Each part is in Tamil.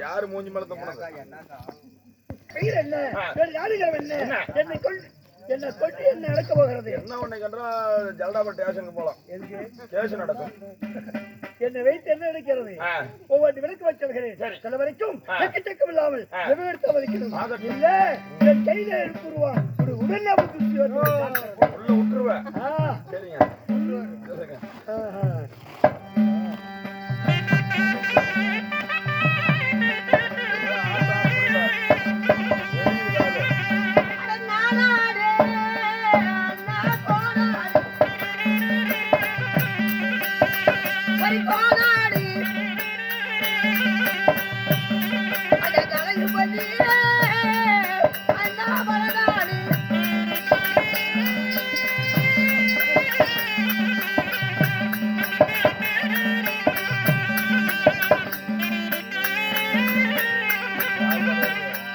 யாரு மூஞ்சி மேல என்ன கொண்டு என்னை? கொண்டு என்ன? நடக்க போகிறது. என்ன உன்னை கண்டா ஜல்டாபா ஸ்டேஷனுக்கு போலாம். ஸ்டேஷன் நடக்கும். என்னை வைத்து என்ன நடக்கிறது. ஒவ்வொரு விளக்கு வச்சிருக்கிறேன். சரி. சில வரைக்கும். வெக்கச்சக்கம் இல்லாமல். விவரத்தை வதைக்கணும் ஆகட்டும். இல்ல என் கையில ஒரு உடனே புத்தி வந்து உள்ள விட்டுருவேன். ஆ சரிங்க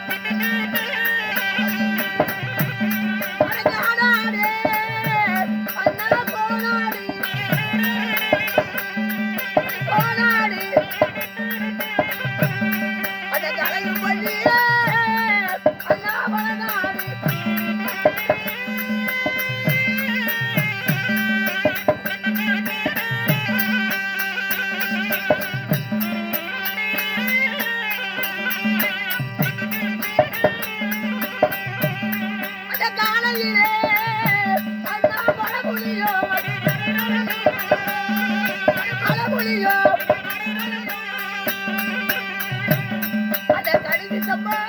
சரிங்க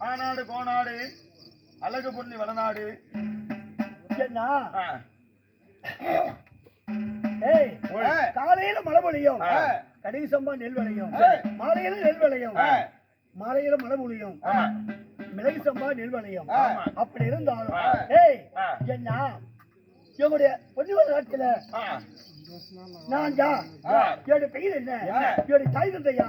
ஆனாடு கோனாடு அழகு பொன்னி வளநாடு என்ன. ஏய். காலையில மழை பொழியும் ஆ. கடைசி சம்பா நெல் விளையும். மாலையில நெல் விளையும். மாலையில மழை பொழியும். மிளகு சம்பா நெல் விளையும். அப்படி இருந்தாலும். ஏய். என்ன பொன்னிவர நாட்டில ஆ. நான் ஆ. என்னுடைய பெயர் என்ன என்ன? என்னுடைய தாய் தந்தையா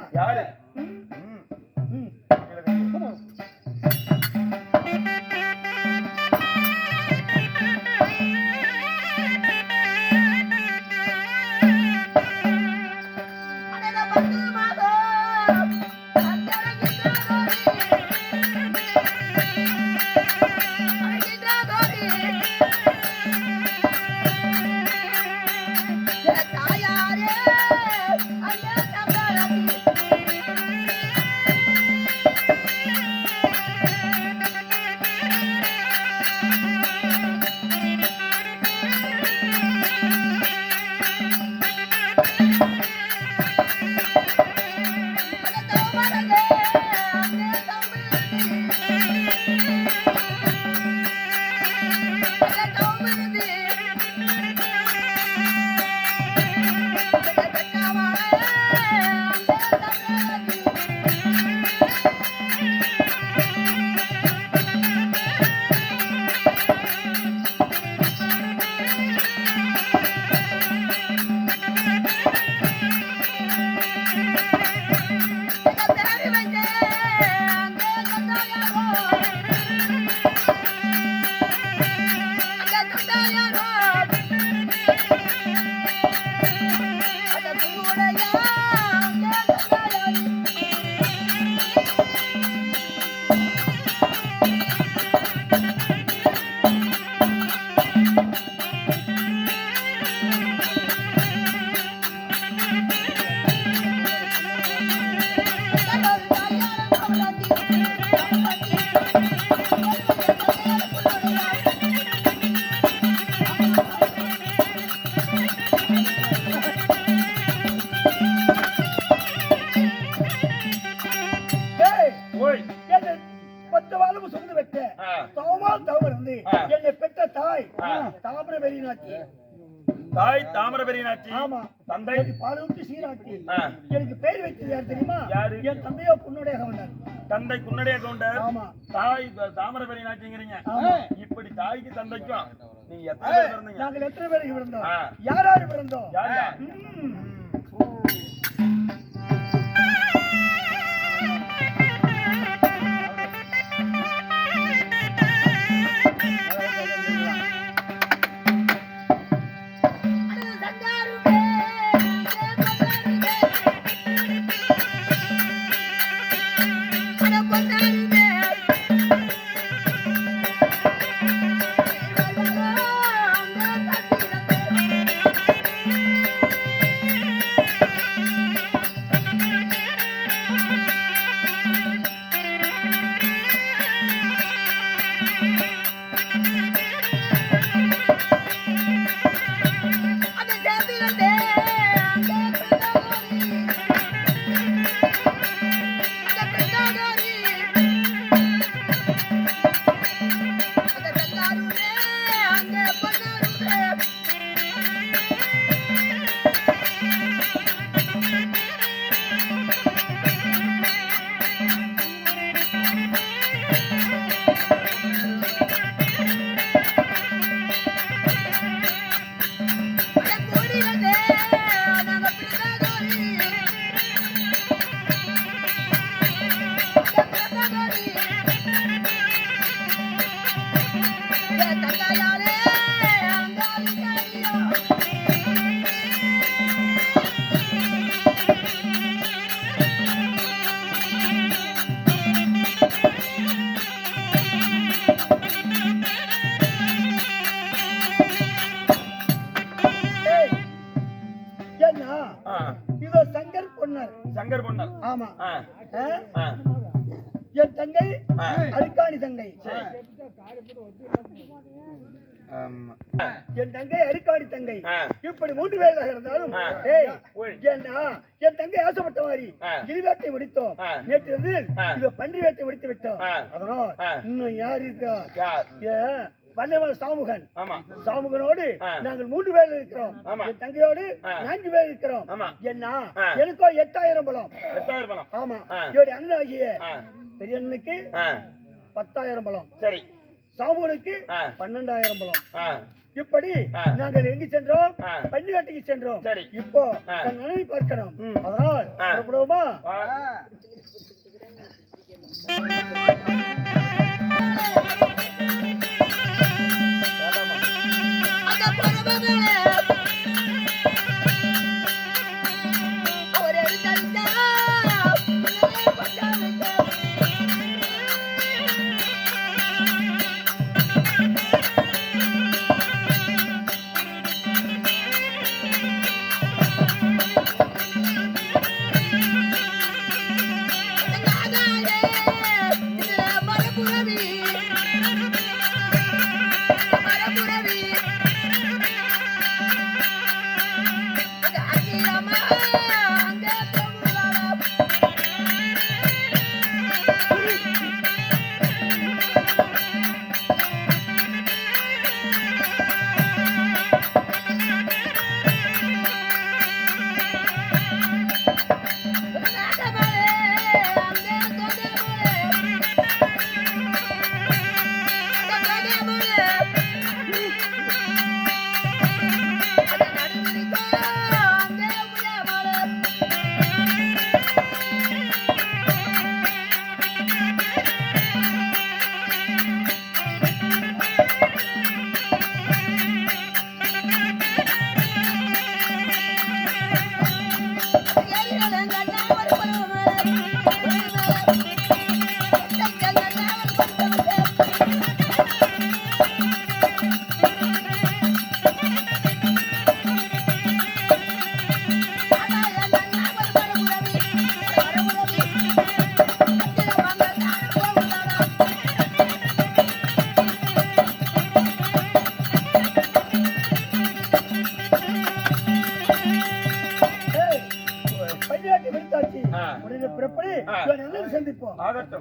தாமிரபெரியனாச்சி ஆமா. தந்தை. பாலூட்டி சீராட்டி ஆ. எனக்கு பேர் வைத்தது யார் தெரியுமா? யாரு? என் தந்தையோ பொண்ணுடைய கவர்னர் தந்தை குன்னடைய கவுண்டர். ஆமா. தாய் தாமிரபெரியனாச்சிங்கிறீங்க ஆமா. இப்படி தாய்க்கு தந்தைக்கும் நீங்க எத்தனை பேர் பிறந்தீங்க? நாங்கள் எத்தனை பேருக்கு பிறந்தோம்? ஆ. யார் யாரு பிறந்தோம்? ஆமா. என் தங்கை. அரிக்காணி தங்கை ஆமா. என் தங்கை அரிக்காணி தங்கை. இப்படி மூன்று பேராக இருந்தாலும் என் தங்கை ஆசைப்பட்ட மாதிரி. கிரிவேட்டை முடித்தோம். நேற்று. இத பன்றி வேட்டை முடித்து விட்டோம். அதனால். இன்னும் யார் இருக்கா வல்லவன் சாமுகன் ஆமா சாமுகனோடு. நாங்கள் மூன்று பேர் இருக்கிறோம். என் தங்கையோடு. நான்கு பேர் இருக்கிறோம். என்ன. எனக்கோ எட்டாயிரம் பலம் ஆமா. இவருடைய அண்ணன் ஆகிய. பத்தாயிரம் பலம் சரி சாமுகனுக்கு. பன்னெண்டாயிரம் பலம். இப்படி. நாங்கள் எங்கு சென்றோம் ஆ. பன்னிகாட்டுக்கு சென்றோம். இப்போ நினைவு பார்க்கணும் ம். அதனால். புறப்படுவோமா ಆದಷ್ಟು